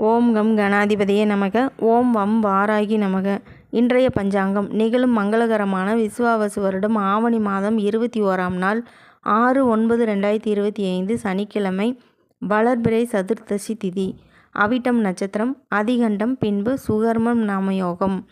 ஓம் come கணாதிபதியே நமக. ஓம் வம் வாராகி நமக. இன்றைய பஞ்சாங்கம். நிகழும் மங்களகரமான விசுவாவசு வருடம் ஆவணி மாதம் இருபத்தி ஓராம் நாள் ஆறு ஒன்பது ரெண்டாயிரத்தி இருபத்தி ஐந்து சனிக்கிழமை வளர்பிறை சதுர்த்தசி திதி. அவிட்டம் நட்சத்திரம். அதிகண்டம் பின்பு சுகர்மம் நாமயோகம்.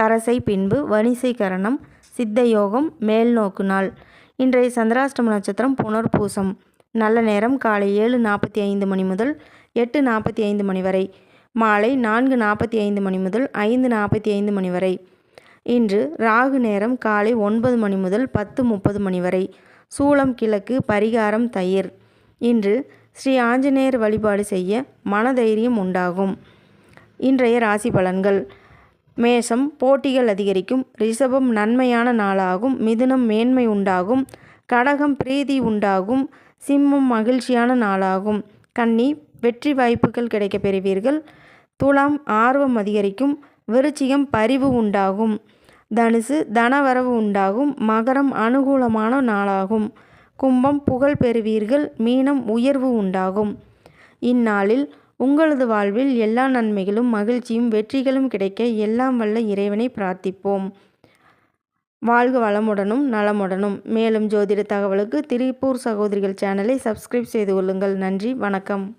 கரசை பின்பு வனிசை கரணம். சித்த யோகம் மேல்நோக்கு நாள். இன்றைய சந்திராஷ்டம நட்சத்திரம் புனர்பூசம். நல்ல நேரம் காலை ஏழு நாற்பத்தி ஐந்து மணி முதல் எட்டு நாற்பத்தி ஐந்து மணி வரை. மாலை நான்கு நாற்பத்தி ஐந்து மணி முதல் ஐந்து நாற்பத்தி ஐந்து மணி வரை. இன்று ராகு நேரம் காலை ஒன்பது மணி முதல் பத்து முப்பது மணி வரை. சூளம் கிழக்கு பரிகாரம் தயிர். இன்று ஸ்ரீ ஆஞ்சநேயர் வழிபாடு செய்ய மனதைரியம் உண்டாகும். இன்றைய ராசி பலன்கள். மேஷம் போட்டிகள் அதிகரிக்கும். ரிஷபம் நன்மையான நாளாகும். மிதுனம் மேன்மை உண்டாகும். கடகம் பிரீதி உண்டாகும். சிம்மம் மகிழ்ச்சியான நாளாகும். கன்னி வெற்றி வாய்ப்புகள் கிடைக்கப் பெறுவீர்கள். துலாம் ஆர்வம் அதிகரிக்கும். விருச்சிகம் பரிவு உண்டாகும். தனுசு தனவரவு உண்டாகும். மகரம் அனுகூலமான நாளாகும். கும்பம் புகழ் பெறுவீர்கள். மீனம் உயர்வு உண்டாகும். இந்நாளில் உங்களது வாழ்வில் எல்லா நன்மைகளும் மகிழ்ச்சியும் வெற்றிகளும் கிடைக்க எல்லாம் வல்ல இறைவனை பிரார்த்திப்போம். வாழ்க வளமுடனும் நலமுடனும். மேலும் ஜோதிட தகவலுக்கு திரிப்பூர் சகோதரிகள் சேனலை சப்ஸ்கிரைப் செய்து கொள்ளுங்கள். நன்றி வணக்கம்.